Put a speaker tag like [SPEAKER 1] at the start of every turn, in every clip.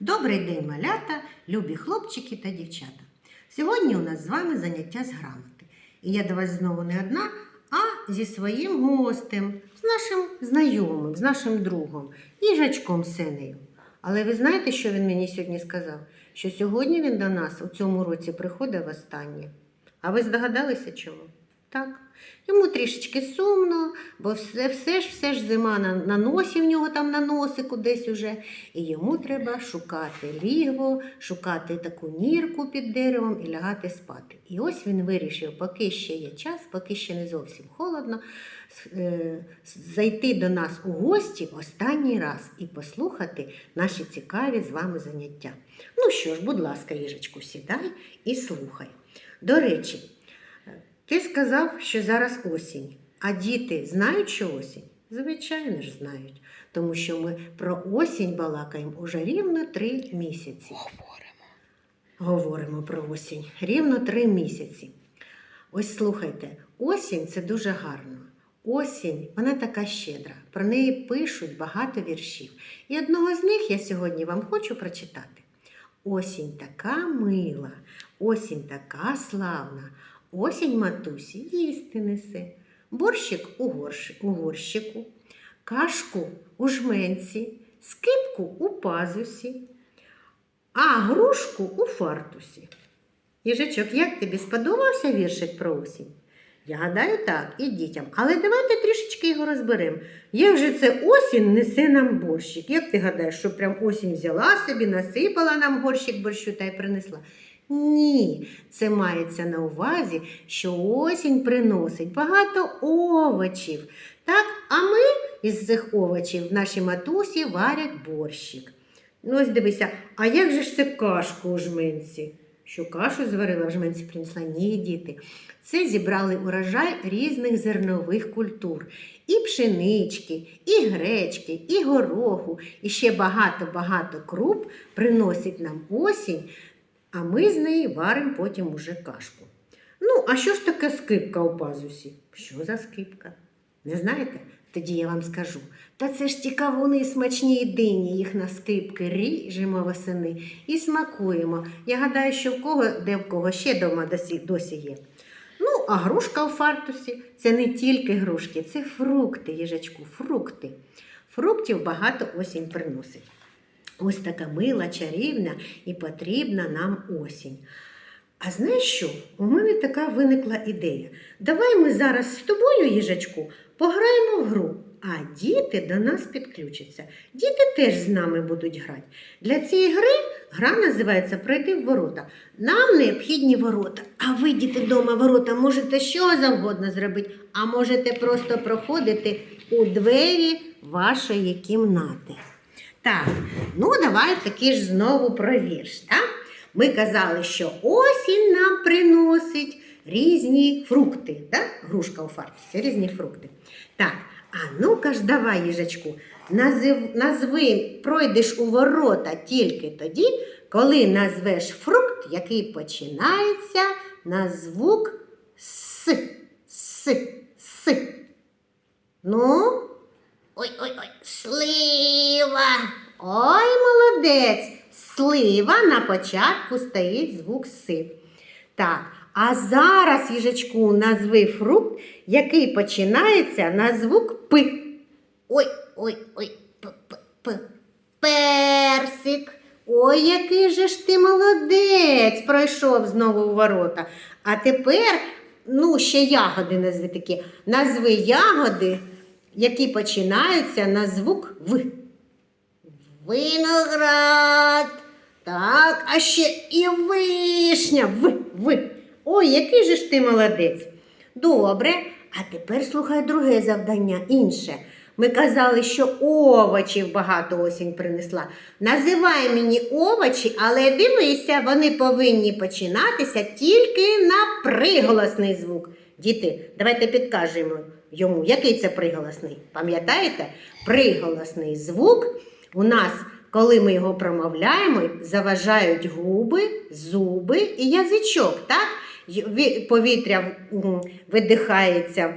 [SPEAKER 1] Добрий день, малята, любі хлопчики та дівчата. Сьогодні у нас з вами заняття з грамоти. І я до вас знову не одна, а зі своїм гостем, з нашим знайомим, з нашим другом, їжачком Сенею. Але ви знаєте, що він мені сьогодні сказав? Що сьогодні він до нас у цьому році приходить востаннє. А ви здогадалися чому? Так. Йому трішечки сумно, бо все, все ж все ж зима на, на носі в нього там на носику десь уже. І йому треба шукати лігво, шукати таку нірку під деревом і лягати спати. І ось він вирішив, поки ще є час, поки ще не зовсім холодно, е, зайти до нас у гості останній раз і послухати наші цікаві з вами заняття. Ну що ж, будь ласка, їжечку, сідай і слухай. До речі, ти сказав, що зараз осінь. А діти знають, що осінь? Звичайно ж знають, тому що ми про осінь балакаємо уже рівно три місяці.
[SPEAKER 2] Говоримо.
[SPEAKER 1] Говоримо про осінь рівно три місяці. Ось слухайте, осінь це дуже гарно. Осінь, вона така щедра. Про неї пишуть багато віршів. І одного з них я сьогодні вам хочу прочитати. Осінь така мила, осінь така славна, осінь матусі їсти несе, борщик у, горщ, у горщику, кашку у жменці, скипку у пазусі, а грушку у фартусі. Їжачок, як тобі сподобався віршик про осінь? Я гадаю, так, і дітям. Але давайте трішечки його розберемо. Як же це осінь несе нам борщик? Як ти гадаєш, що прям осінь взяла собі, насипала нам горщик борщу та й принесла? Ні, це мається на увазі, що осінь приносить багато овочів. Так, а ми із цих овочів наші матусі варять борщик. Ну, ось дивися, а як же ж це кашку у жменці? Що кашу зварила в жменці принесла? Ні, діти. Це зібрали урожай різних зернових культур. І пшенички, і гречки, і гороху, і ще багато-багато круп приносить нам осінь, а ми з неї варимо потім уже кашку. Ну, а що ж таке скипка у пазусі? Що за скипка? Не знаєте? Тоді я вам скажу. Та це ж ті кавуни смачні і дині, їх на скипки ріжемо восени і смакуємо. Я гадаю, що в кого, де в кого ще дома досі, досі є. Ну, а грушка у фартусі це не тільки грушки, це фрукти, їжачку, фрукти. Фруктів багато осінь приносить. Ось така мила, чарівна і потрібна нам осінь. А знаєш що? У мене така виникла ідея. Давай ми зараз з тобою, їжачку, пограємо в гру, а діти до нас підключаться. Діти теж з нами будуть грати. Для цієї гри гра називається Пройти в ворота. Нам необхідні ворота. А ви, діти, вдома ворота можете що завгодно зробити, а можете просто проходити у двері вашої кімнати. Так, ну давай таки ж знову про вірш. Так? Ми казали, що осінь нам приносить різні фрукти. Так? Грушка у фартусі, різні фрукти. Так, а ну-ка ж давай, їжачку, назив, назви, пройдеш у ворота тільки тоді, коли назвеш фрукт, який починається на звук С. С. С. Ну, Ой-ой-ой, слива. Ой, молодець. Слива на початку стоїть звук си. Так, а зараз, їжачку, назви фрукт, який починається на звук П. Ой, ой, ой, п, п, п. Персик. Ой, який же ж ти молодець, пройшов знову у ворота. А тепер, ну, ще ягоди назви такі. Назви ягоди, які починаються на звук В. Виноград. Так, а ще і вишня. В, В. Ой, який же ж ти молодець. Добре, а тепер слухай друге завдання, інше. Ми казали, що овочів багато осінь принесла. Називай мені овочі, але дивися, вони повинні починатися тільки на приголосний звук. Діти, давайте підкажемо йому, який це приголосний. Пам'ятаєте? Приголосний звук у нас, коли ми його промовляємо, заважають губи, зуби і язичок. Так? Повітря видихається,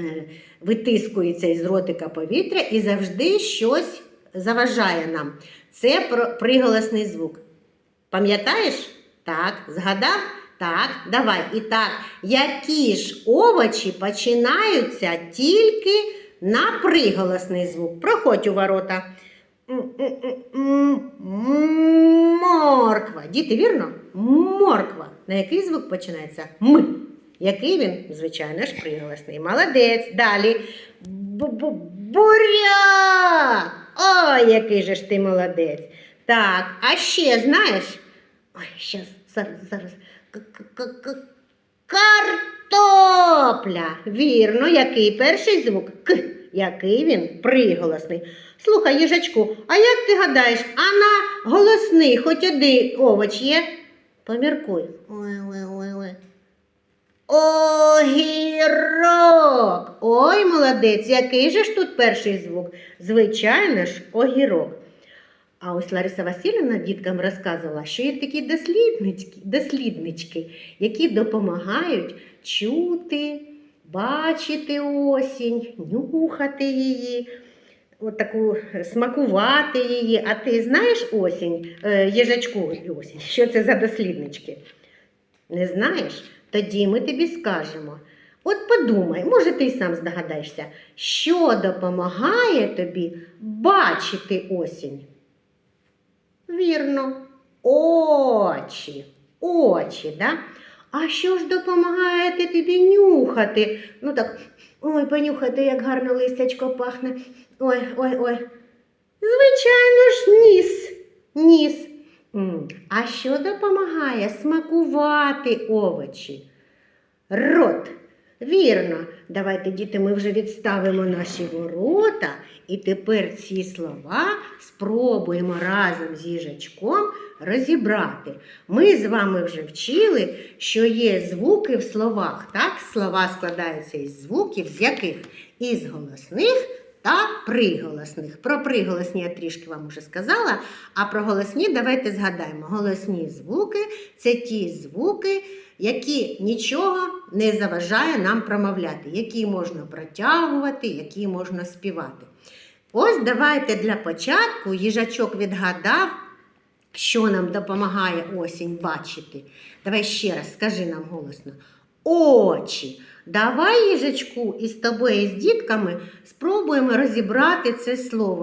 [SPEAKER 1] е, витискується із ротика повітря і завжди щось заважає нам? Це приголосний звук. Пам'ятаєш? Так, згадав? Так, давай. І так, які ж овочі починаються тільки на приголосний звук? Проходь у ворота. Морква. Діти, вірно? Морква. На який звук починається? М. Який він? Звичайно ж, приголосний. Молодець. Далі. Буряк. Ой, який же ж ти молодець. Так, а ще знаєш? Ой, щас, зараз, зараз. Картопля. Вірно, який перший звук? К. Який він приголосний. Слухай, їжачку, а як ти гадаєш, а на голосний хоч один овоч є? Поміркуй. Ой, ой, ой, ой. Огірок. Ой, молодець, який же ж тут перший звук? Звичайно ж, огірок. А ось Лариса Васильівна діткам розказувала, що є такі досліднички, досліднички, які допомагають чути, бачити осінь, нюхати її, от таку смакувати її. А ти знаєш осінь, е, їжачку осінь, що це за досліднички? Не знаєш? Тоді ми тобі скажемо. От подумай, може, ти й сам здогадаєшся, що допомагає тобі бачити осінь? Вірно, очі. Очі, да? А що ж допомагає тобі нюхати? Ну так, ой, понюхати, як гарно листячко пахне. Ой, ой, ой. Звичайно ж, ніс. Ніс. А що допомагає смакувати овочі? Рот. Вірно. Давайте, діти, ми вже відставимо наші ворота, і тепер ці слова спробуємо разом з їжачком розібрати. Ми з вами вже вчили, що є звуки в словах. Так? Слова складаються із звуків, з яких? Із голосних та приголосних. Про приголосні я трішки вам уже сказала, а про голосні давайте згадаємо. Голосні звуки це ті звуки, які нічого не заважає нам промовляти, які можна протягувати, які можна співати. Ось давайте для початку їжачок відгадав, що нам допомагає осінь бачити. Давай ще раз скажи нам голосно. Очі. Давай, їжачку, із тобою і з дітками спробуємо розібрати це слово.